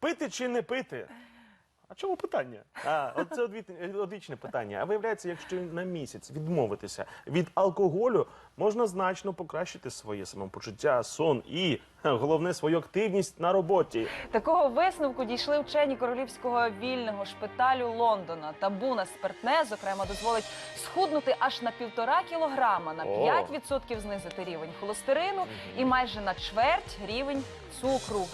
Пити чи не пити? А чому питання? А, от це одвічне питання. А виявляється, якщо на місяць відмовитися від алкоголю, можна значно покращити своє самопочуття, сон і головне свою активність на роботі. Такого висновку дійшли вчені королівського вільного шпиталю Лондона. Табу на спиртне, зокрема, дозволить схуднути аж на півтора кілограма, на О. 5% знизити рівень холестерину і майже на чверть рівень цукру.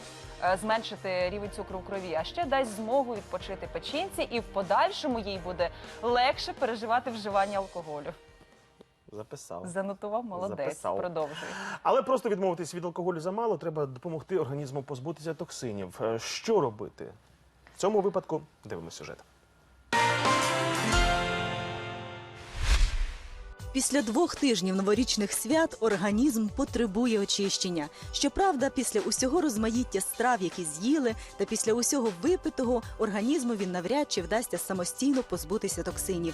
Е, Зменшити рівень цукру в крові, а ще дасть змогу відпочити печінці, і в подальшому їй буде легше переживати вживання алкоголю. Записав. Занотував молодець. Записав. Продовжуй. Але просто відмовитись від алкоголю замало, треба допомогти організму позбутися токсинів. Е, Що робити? В цьому випадку дивимося сюжет. Після двох тижнів новорічних свят організм потребує очищення. Щоправда, після усього розмаїття страв, які з'їли, та після усього випитого організмові навряд чи вдасться самостійно позбутися токсинів.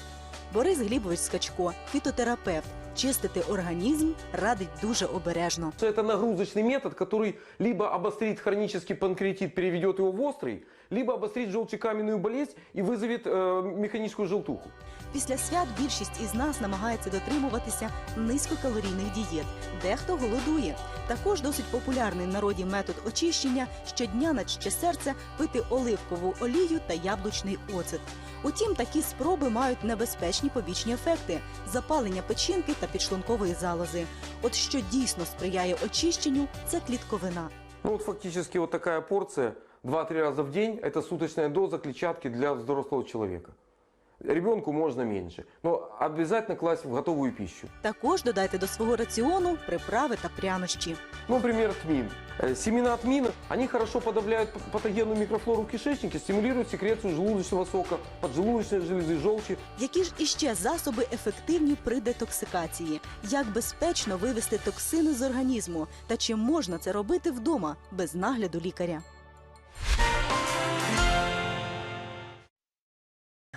Борис Глібович Скачко, фітотерапевт, чистити організм радить дуже обережно. что это нагрузочный метод, который либо обострит хронический панкреатит, переведет его в острый, либо обострит желчекаменную болезнь и вызовет э, механическую желтуху. Після свят більшість із нас намагається дотримуватися низькокалорійних дієт. Дехто голодує. Також досить популярний в народі метод очищення щодня на чче серце пити оливкову олію та яблучний оцет. Утім, такі спроби мають небезпечні побічні ефекти запалення печінки та підшлункової залози. От що дійсно сприяє очищенню, це клітковина. Ну вот фактически вот такая порция 2-3 раза в день – это суточная доза клетчатки для взрослого человека. Ребенку можно меньше, но обязательно класть в готовую пищу. Також додайте до свого раціону приправи та прянощі. Ну, например, тмин. Э, Семена тмина, они хорошо подавляют п- патогенную микрофлору в кишечнике, стимулируют секрецию желудочного сока, поджелудочной железы, желчи. Які ж іще засоби ефективні при детоксикації? Як безпечно вивести токсини з організму? Та чи можна це робити вдома без нагляду лікаря?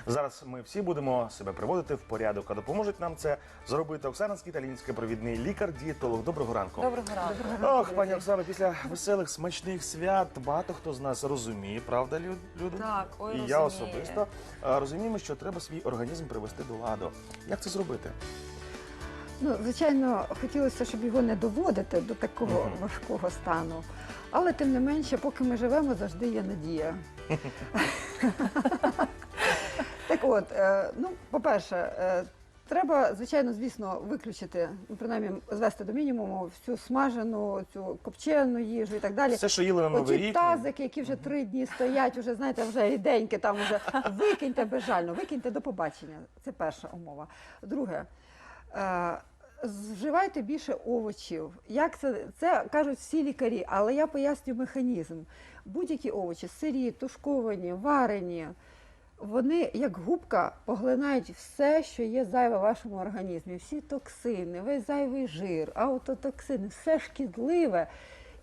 Зараз ми всі будемо себе приводити в порядок, а допоможуть нам це зробити Оксана Скіталінська, провідний лікар-дієтолог. Доброго ранку. Доброго ранку. Ох, пані Оксано, після веселих смачних свят багато хто з нас розуміє, правда, лю- люди? Так, ой, І я розуміє. особисто е, розуміємо, що треба свій організм привести до ладу. Як це зробити? Ну, звичайно, хотілося, щоб його не доводити до такого Мгм. важкого стану. Але тим не менше, поки ми живемо, завжди є надія. от, е, ну, по-перше, е, треба, звичайно, звісно, виключити, ну, принаймні звести до мінімуму всю смажену, цю копчену їжу і так далі. Все, що їли на новий Оці рік. тазики, які вже три дні стоять, вже знаєте, вже іденьки там вже викиньте безжально, викиньте до побачення. Це перша умова. Друге. Е, Вживайте більше овочів. Як це, це кажуть всі лікарі, але я пояснюю механізм. Будь-які овочі, сирі, тушковані, варені, вони як губка поглинають все, що є зайве в вашому організмі. Всі токсини, весь зайвий жир, аутотоксини, все шкідливе.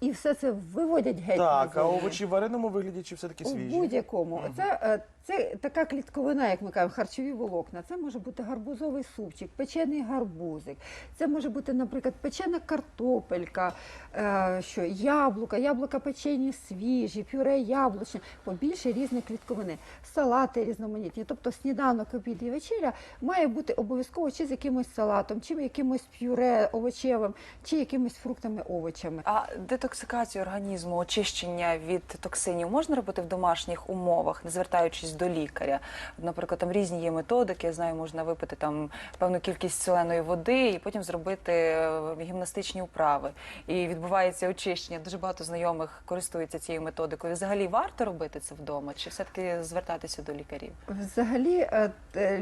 І все це виводять геть. Так, а овочі в вареному вигляді чи все-таки У свіжі? будь-якому. Це, е, це така клітковина, як ми кажемо, харчові волокна. Це може бути гарбузовий супчик, печений гарбузик. Це може бути, наприклад, печена картопелька, е, що яблука, яблука печені свіжі, пюре яблучне, побільше різних клітковини, салати різноманітні. Тобто сніданок, обід і вечеря має бути обов'язково чи з якимось салатом, чи якимось пюре овочевим, чи якимись фруктами, овочами. А детоксикацію організму, очищення від токсинів можна робити в домашніх умовах, не звертаючись до лікаря? Наприклад, там різні є методики. Я знаю, можна випити там певну кількість соленої води і потім зробити е, гімнастичні вправи. І відбувається очищення. Дуже багато знайомих користуються цією методикою. Взагалі варто робити це вдома, чи все-таки звертатися до лікарів? Взагалі е, е,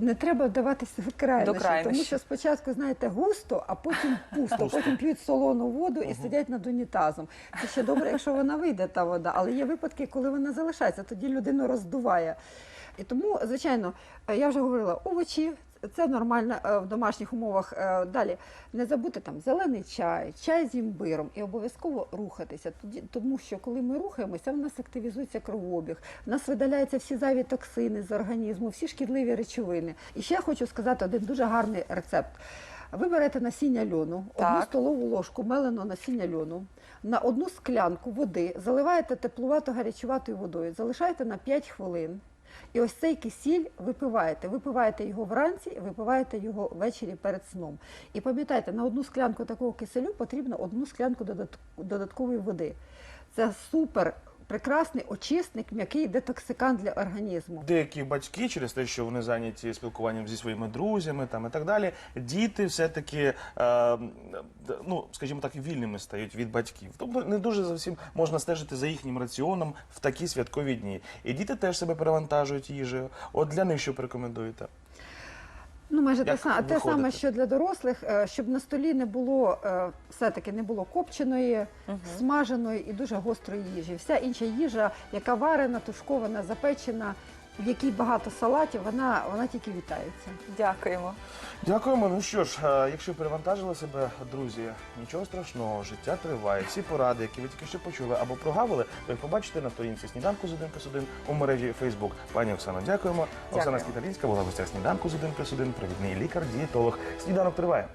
не треба вдаватися в крайнощі, До крайнощів. тому що спочатку, знаєте, густо, а потім пусто. Потім п'ють солону воду і сидять над унітазом. Це ще добре, якщо вона вийде, та вода, але є випадки, коли вона залишається, тоді людину роздуває. І тому, звичайно, е, я вже говорила, овочі. Це нормально е, в домашніх умовах. Е, Далі не забути там зелений чай, чай з імбиром і обов'язково рухатися. Тому що коли ми рухаємося, в нас активізується кровообіг, в нас видаляються всі зайві токсини з організму, всі шкідливі речовини. І ще я хочу сказати один дуже гарний рецепт. Ви берете насіння льону, одну столову ложку меленого насіння льону, на одну склянку води заливаєте теплувато гарячуватою водою, залишаєте на 5 хвилин. І ось цей кисіль випиваєте. Випиваєте його вранці, випиваєте його ввечері перед сном. І пам'ятайте, на одну склянку такого киселю потрібно одну склянку додаткової води. Це супер прекрасний очисник, м'який детоксикант для організму. Деякі батьки, через те, що вони зайняті спілкуванням зі своїми друзями там і так далі, діти все-таки, е, ну скажімо так, вільними стають від батьків. Тобто не дуже зовсім можна стежити за їхнім раціоном в такі святкові дні. І діти теж себе перевантажують їжею. От для них що порекомендуєте? Ну, майже те, саме, те саме, що для дорослих, е, щоб на столі не було е, все-таки не було копченої, смаженої і дуже гострої їжі. Вся інша їжа, яка варена, тушкована, запечена, в якій багато салатів, вона, вона тільки вітається. Дякуємо. Дякуємо. Ну що ж, е, якщо перевантажили себе, друзі, нічого страшного, життя триває. Всі поради, які ви тільки що почули або прогавили, ви побачите на сторінці сніданку з 1 плюс 1 у мережі Facebook. Пані Оксано, дякуємо. Оксана Дякую. Скіталінська була в гостях сніданку з 1 плюс 1, провідний лікар, дієтолог. Сніданок триває.